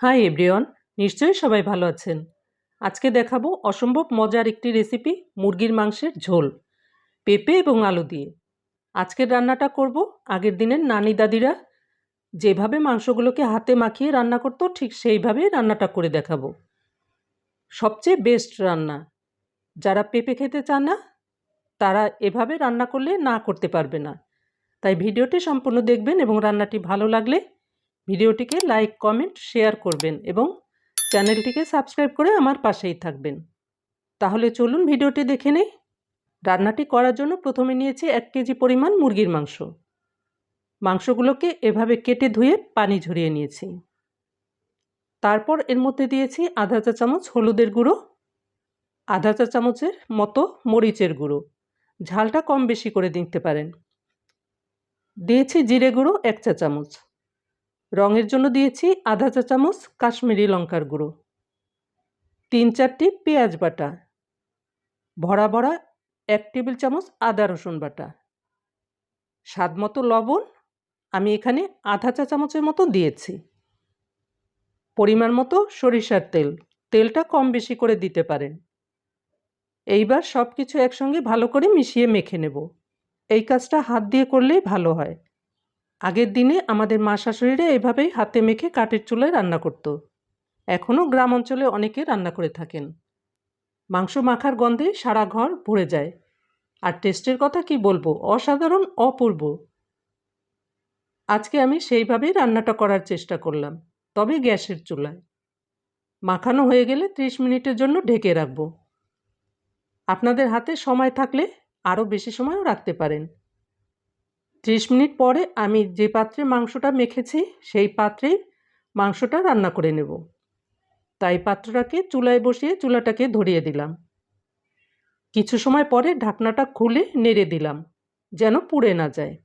Hi everyone নিশ্চয়ই সবাই ভালো আছেন। আজকে দেখাবো অসম্ভব মজার একটি রেসিপি মুরগির মাংসের ঝোল, পেঁপে এবং আলু দিয়ে। আজকের রান্নাটা করব আগের দিনের নানি দাদিরা। যেভাবে মাংসগুলোকে হাতে মাখিয়ে রান্না করতো, ঠিক সেইভাবেই রান্নাটা করে দেখাবো। সবচেয়ে বেস্ট রান্না। যারা পেঁপে খেতে চান না, তারা এভাবে রান্না করলে না করতে পারবে না। তাই ভিডিওটি সম্পূর্ণ দেখবেন এবং রান্নাটি ভালো লাগলে ভিডিওটিকে লাইক, কমেন্ট, শেয়ার করবেন এবং চ্যানেলটিকে সাবস্ক্রাইব করে আমার পাশেই থাকবেন। তাহলে চলুন ভিডিওটি দেখে নেই। রান্নাটি করার জন্য প্রথমে নিয়েছি এক কেজি পরিমাণ মুরগির মাংস। মাংসগুলোকে এভাবে কেটে ধুয়ে পানি ঝরিয়ে নিয়েছি। তারপর এর মধ্যে দিয়েছি আধা চা চামচ হলুদের গুঁড়ো, আধা চা চামচের মতো মরিচের গুঁড়ো। ঝালটা কম বেশি করে দিতে পারেন। দিয়েছি জিরে গুঁড়ো এক চা চামচ। রঙের জন্য দিয়েছি আধা চা চামচ কাশ্মীরি লঙ্কার গুঁড়ো। তিন চারটি পেঁয়াজ বাটা। ভরা ভরা এক টেবিল চামচ আদা রসুন বাটা। স্বাদ মতো লবণ আমি এখানে আধা চা চামচের মতো দিয়েছি। পরিমাণ মতো সরিষার তেল। তেলটা কম বেশি করে দিতে পারেন। এইবার সব কিছু একসঙ্গে ভালো করে মিশিয়ে মেখে নেব। এই কাজটা হাত দিয়ে করলেই ভালো হয়। আগের দিনে আমাদের মা শাশুড়িরা এভাবেই হাতে মেখে কাঠের চুলায় রান্না করতো। এখনও গ্রাম অঞ্চলে অনেকে রান্না করে থাকেন। মাংস মাখার গন্ধে সারা ঘর ভরে যায়। আর টেস্টের কথা কি বলব? অসাধারণ, অপূর্ব। আজকে আমি সেইভাবেই রান্নাটা করার চেষ্টা করলাম, তবে গ্যাসের চুলায়। মাখানো হয়ে গেলে ত্রিশ মিনিটের জন্য ঢেকে রাখব। আপনাদের হাতে সময় থাকলে আরও বেশি সময়ও রাখতে পারেন। ত্রিশ মিনিট পরে আমি যে পাত্রে মাংসটা মেখেছি, সেই পাত্রেই মাংসটা রান্না করে নেব। তাই পাত্রটাকে চুলায় বসিয়ে চুলাটাকে ধরিয়ে দিলাম। কিছু সময় পরে ঢাকনাটা খুলে নেড়ে দিলাম, যেন পুড়ে না যায়।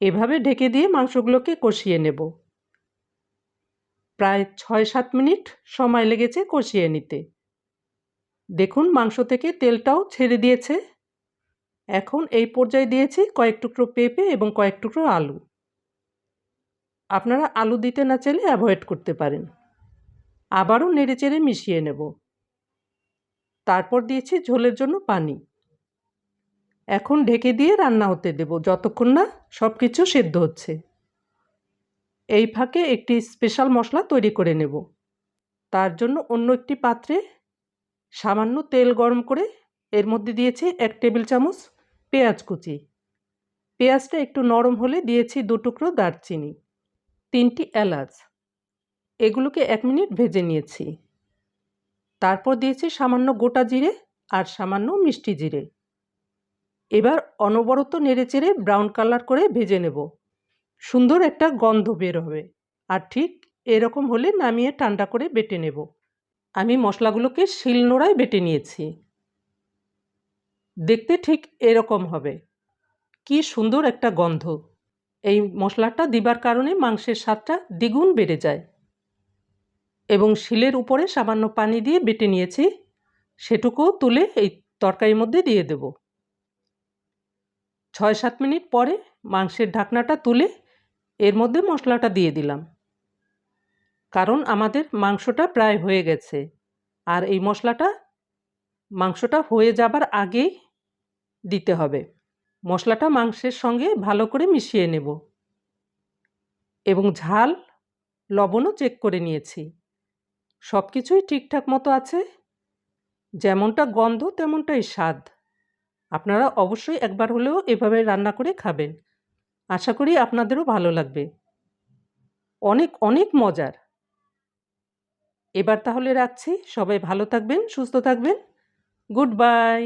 এভাবে ঢেকে দিয়ে মাংসগুলোকে কষিয়ে নেব। প্রায় ছয় সাত মিনিট সময় লেগেছে কষিয়ে নিতে। দেখুন মাংস থেকে তেলটাও ছেড়ে দিয়েছে। এখন এই পর্যায়ে দিয়েছি কয়েক টুকরো পেঁপে এবং কয়েক টুকরো আলু। আপনারা আলু দিতে না চাইলে অ্যাভয়েড করতে পারেন। আবারও নেড়ে চেড়ে মিশিয়ে নেব। তারপর দিয়েছি ঝোলের জন্য পানি। এখন ঢেকে দিয়ে রান্না হতে দেব, যতক্ষণ না সব কিছু সেদ্ধ হচ্ছে। এই ফাঁকে একটি স্পেশাল মশলা তৈরি করে নেব। তার জন্য অন্য একটি পাত্রে সামান্য তেল গরম করে এর মধ্যে দিয়েছি এক টেবিল চামচ পেঁয়াজ কুচি। পেঁয়াজটা একটু নরম হলে দিয়েছি দু টুকরো দারচিনি, তিনটি এলাচ। এগুলোকে এক মিনিট ভেজে নিয়েছি। তারপর দিয়েছি সামান্য গোটা জিরে আর সামান্য মিষ্টি জিরে। এবার অনবরত নেড়ে চেড়ে ব্রাউন কালার করে ভেজে নেব। সুন্দর একটা গন্ধ বের হবে আর ঠিক এরকম হলে নামিয়ে ঠান্ডা করে বেটে নেব। আমি মশলাগুলোকে শিলনোড়ায় বেটে নিয়েছি। দেখতে ঠিক এরকম হবে। কি সুন্দর একটা গন্ধ। এই মশলাটা দিবার কারণে মাংসের স্বাদটা দ্বিগুণ বেড়ে যায়। এবং শিলের উপরে সামান্য পানি দিয়ে বেটে নিয়েছি, সেটুকুও তুলে এই তরকারির মধ্যে দিয়ে দেব। ছয় সাত মিনিট পরে মাংসের ঢাকনাটা তুলে এর মধ্যে মশলাটা দিয়ে দিলাম। কারণ আমাদের মাংসটা প্রায় হয়ে গেছে। আর এই মশলাটা মাংসটা হয়ে যাবার আগেই দিতে হবে। মশলাটা মাংসের সঙ্গে ভালো করে মিশিয়ে নেব। এবং ঝাল, লবণও চেক করে নিয়েছি। সব কিছুই ঠিকঠাক মতো আছে। যেমনটা গন্ধ, তেমনটাই স্বাদ। আপনারা অবশ্যই একবার হলেও এভাবে রান্না করে খাবেন। আশা করি আপনাদেরও ভালো লাগবে। অনেক অনেক মজার। এবার তাহলে রাখছি। সবাই ভালো থাকবেন, সুস্থ থাকবেন। Good bye!